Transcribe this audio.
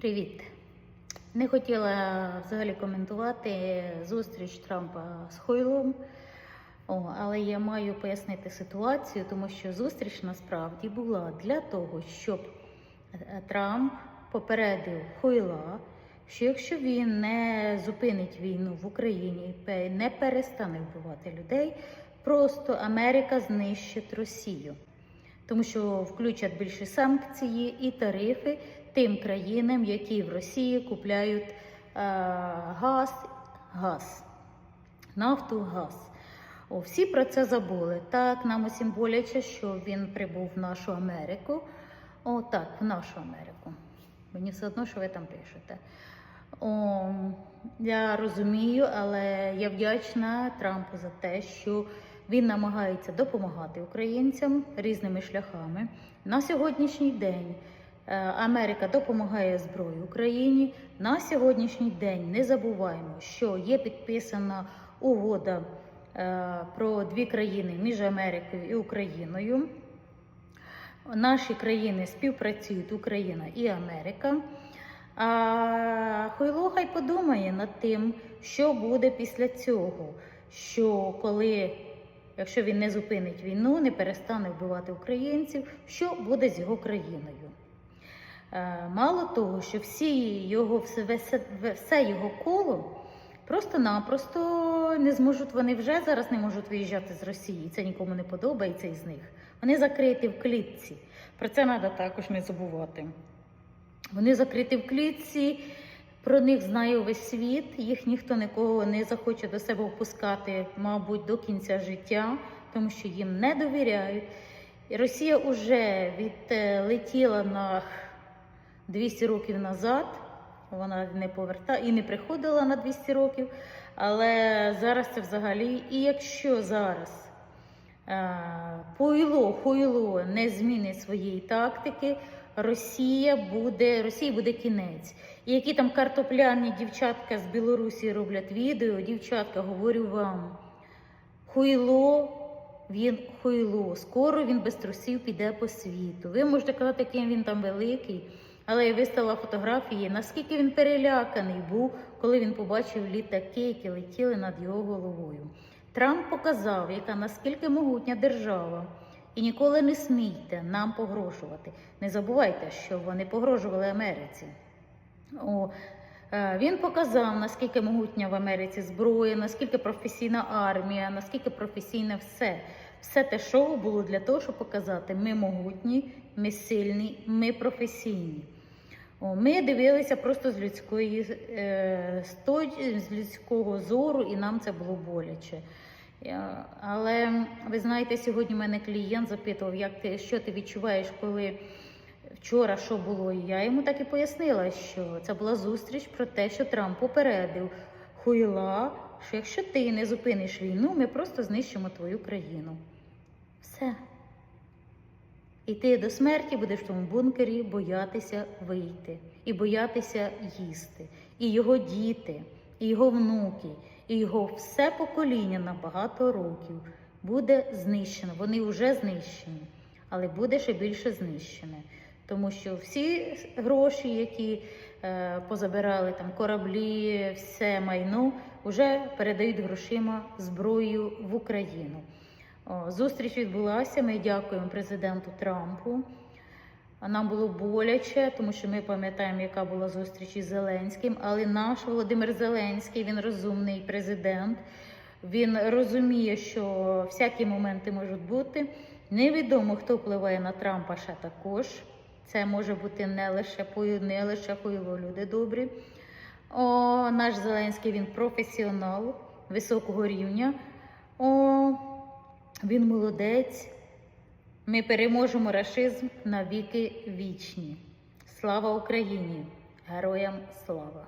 Привіт. Не хотіла взагалі коментувати зустріч Трампа з Хойлом, О, але я маю пояснити ситуацію, тому що зустріч насправді була для того, щоб е, Трамп попередив Хойла, що якщо він не зупинить війну в Україні, не перестане вбивати людей, просто Америка знищить Росію тому що включать більше санкції і тарифи тим країнам, які в Росії купляють е, газ, газ, нафту, газ. О, всі про це забули. Так, нам усім боляче, що він прибув в нашу Америку. О, так, в нашу Америку. Мені все одно, що ви там пишете. О, я розумію, але я вдячна Трампу за те, що він намагається допомагати українцям різними шляхами. На сьогоднішній день Америка допомагає зброю Україні. На сьогоднішній день не забуваємо, що є підписана угода е, про дві країни між Америкою і Україною. Наші країни співпрацюють Україна і Америка. А Хойло хай подумає над тим, що буде після цього. Що коли, якщо він не зупинить війну, не перестане вбивати українців, що буде з його країною? Е, Мало того, що всі його все, все, його коло просто-напросто не зможуть. Вони вже зараз не можуть виїжджати з Росії. Це нікому не подобається із них. Вони закриті в клітці. Про це треба також не забувати. Вони закриті в клітці, про них знає увесь світ. Їх ніхто нікого не захоче до себе впускати, мабуть, до кінця життя, тому що їм не довіряють. І Росія вже відлетіла на 200 років назад. Вона не поверта і не приходила на 200 років. Але зараз це взагалі. І якщо зараз е, Хойло, Хойло не змінить своєї тактики, Росія буде, Росії буде кінець. І які там картопляні дівчатка з Білорусі роблять відео, дівчатка, говорю вам, Хойло, він Хойло, скоро він без трусів піде по світу. Ви можете казати, який він там великий, але я виставила фотографії, наскільки він переляканий був, коли він побачив літаки, які летіли над його головою. Трамп показав, яка наскільки могутня держава. І ніколи не смійте нам погрожувати. Не забувайте, що вони погрожували Америці. О, е, він показав, наскільки могутня в Америці зброя, наскільки професійна армія, наскільки професійне все. Все те шоу було для того, щоб показати, ми могутні, ми сильні, ми професійні. Ми дивилися просто з людської е, з людського зору, і нам це було боляче. Але ви знаєте, сьогодні мене клієнт запитував, як ти що ти відчуваєш, коли вчора що було. І я йому так і пояснила, що це була зустріч про те, що Трамп попередив хуйла, що якщо ти не зупиниш війну, ми просто знищимо твою країну. Все. І ти до смерті будеш в тому бункері боятися вийти і боятися їсти. І його діти, і його внуки, і його все покоління на багато років буде знищено. Вони вже знищені, але буде ще більше знищене. Тому що всі гроші, які е, позабирали там кораблі, все майно, вже передають грошима зброєю в Україну. Зустріч відбулася. Ми дякуємо президенту Трампу. Нам було боляче, тому що ми пам'ятаємо, яка була зустріч із Зеленським. Але наш Володимир Зеленський він розумний президент. Він розуміє, що всякі моменти можуть бути. Невідомо, хто впливає на Трампа ще також. Це може бути не лише не лише хуйло, люди добрі. О, наш Зеленський він професіонал високого рівня. О, він молодець. Ми переможемо рашизм на віки вічні. Слава Україні! Героям слава!